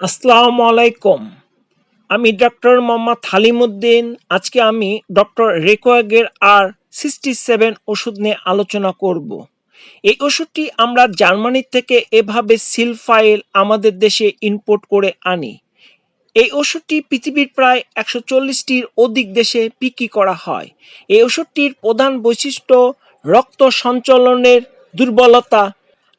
আসসালামু আলাইকুম। আমি ডক্টর মোহাম্মদ হালিমুদ্দিন। আজকে আমি ডক্টর রেকোয়াগের আর সিক্সটি সেভেন ওষুধ নিয়ে আলোচনা করব। এই ওষুধটি আমরা জার্মানি থেকে এভাবে সিল ফাইল আমাদের দেশে ইম্পোর্ট করে আনি। এই ওষুধটি পৃথিবীর প্রায় একশো চল্লিশটির অধিক দেশে বিক্রি করা হয়। এই ওষুধটির প্রধান বৈশিষ্ট্য রক্ত সঞ্চালনের দুর্বলতা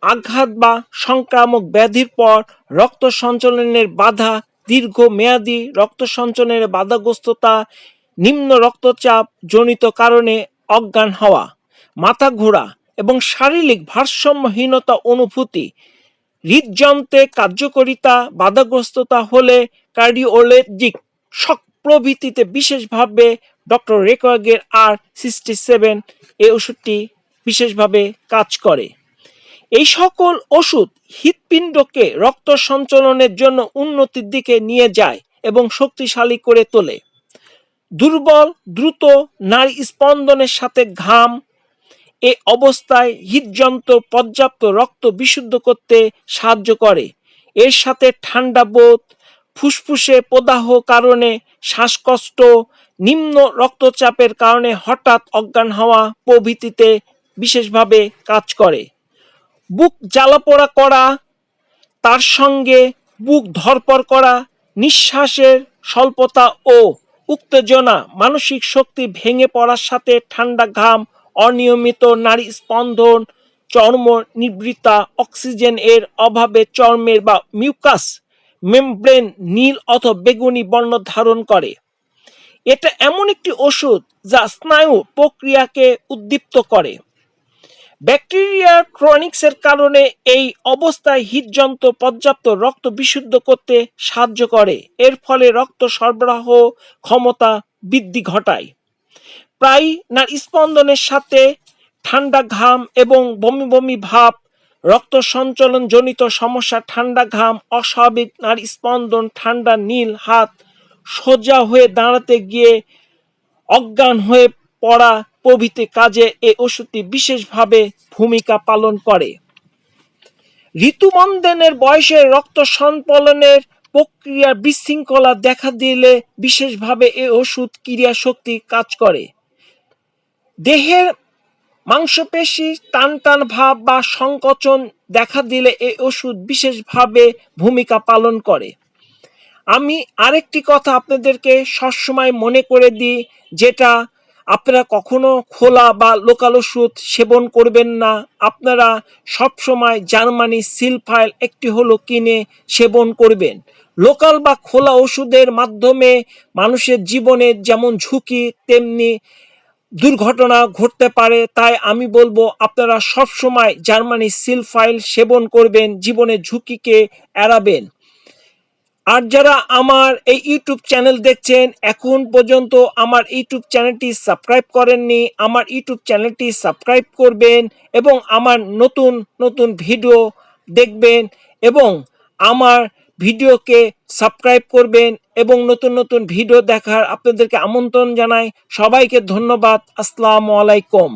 আঘাত বা সংক্রামক ব্যাধির পর রক্ত সঞ্চালনের বাধা দীর্ঘ দীর্ঘমেয়াদী রক্ত সঞ্চালনের বাধাগ্রস্ততা, নিম্ন রক্তচাপ জনিত কারণে অজ্ঞান হওয়া, মাথা ঘোরা এবং শারীরিক ভারসাম্যহীনতা অনুভূতি, হৃদযন্ত্রে কার্যকরিতা, বাধাগ্রস্ততা হলে কার্ডিওলজিক শক প্রভৃতিতে বিশেষভাবে ডক্টর রেকোয়াগের আর সিক্সটি সেভেন এই ওষুধটি বিশেষভাবে কাজ করে। এই সকল ওষুধ হৃৎপিণ্ডকে রক্ত সঞ্চালনের জন্য উন্নতির দিকে নিয়ে যায় এবং শক্তিশালী করে তোলে। দুর্বল, দ্রুত নারী স্পন্দনের সাথে ঘাম, এ অবস্থায় হৃদযন্ত্র পর্যাপ্ত রক্ত বিশুদ্ধ করতে সাহায্য করে। এর সাথে ঠান্ডা বোধ, ফুসফুসে প্রদাহ কারণে শ্বাসকষ্ট, নিম্ন রক্তচাপের কারণে হঠাৎ অজ্ঞান হওয়া প্রভৃতিতে বিশেষভাবে কাজ করে। বুক জ্বালাপোড়া করা, তার সঙ্গে বুক ধরপর করা, নিঃশ্বাসের স্বল্পতা ও উত্তেজনা, মানসিক শক্তি ভেঙে পড়ার সাথে ঠান্ডা ঘাম, অনিয়মিত নারী স্পন্দন চর্ম নিবৃত্তা অক্সিজেন এর অভাবে চর্মের বা মিউকাস, মেমব্রেন, নীল অথবা বেগুনি বর্ণ ধারণ করে। এটা এমন একটি ওষুধ যা স্নায়ু প্রক্রিয়াকে উদ্দীপ্ত করে। ব্যাকটেরিয়ার ক্রনিক্সের কারণে এই অবস্থায় হৃদযন্ত্র পর্যাপ্ত রক্ত বিশুদ্ধ করতে সাহায্য করে। এর ফলে রক্ত সরবরাহ ক্ষমতা বৃদ্ধি ঘটায়। প্রায় না, স্পন্দনের সাথে ঠান্ডা ঘাম এবং বমি বমি ভাব, রক্ত সঞ্চালন জনিত সমস্যা, ঠান্ডা ঘাম, অস্বাভাবিক নারী স্পন্দন, ঠান্ডা নীল হাত সোজা হয়ে দাঁড়াতে গিয়ে অজ্ঞান হয়ে পড়া প্রভৃতি কাজে এ ওষুধটি বিশেষভাবে ভূমিকা পালন করে। ঋতুমন্দনের বয়সে রক্ত সঞ্চালনের প্রক্রিয়া বিশৃঙ্খলা দেখা দিলে বিশেষভাবে এ ওষুধ ক্রিয়া শক্তি কাজ করে। দেহের মাংসপেশি টান টান ভাব বা সংকোচন দেখা দিলে এ ওষুধ বিশেষভাবে ভূমিকা পালন করে। আমি আরেকটি কথা আপনাদেরকে সবসময় মনে করে দিই, যেটা আপনারা কখনো খোলা বা লোকাল ওষুধ সেবন করবেন না। আপনারা সবসময় জার্মানি সিল ফাইল একটি হলো কিনে সেবন করবেন। লোকাল বা খোলা ওষুধের মাধ্যমে মানুষের জীবনে যেমন ঝুঁকি, তেমনি দুর্ঘটনা ঘটতে পারে। তাই আমি বলব, আপনারা সবসময় জার্মানি সিল ফাইল সেবন করবেন জীবনের ঝুঁকিকে এড়াবেন। আর যারা আমার এই ইউটিউব চ্যানেল দেখছেন, এখন পর্যন্ত আমার ইউটিউব চ্যানেলটি সাবস্ক্রাইব করেননি, আমার ইউটিউব চ্যানেলটি সাবস্ক্রাইব করবেন এবং আমার নতুন নতুন ভিডিও দেখবেন এবং আমার ভিডিওকে সাবস্ক্রাইব করবেন এবং নতুন নতুন ভিডিও দেখার আপনাদেরকে আমন্ত্রণ জানাই। সবাইকে ধন্যবাদ। আসসালামু আলাইকুম।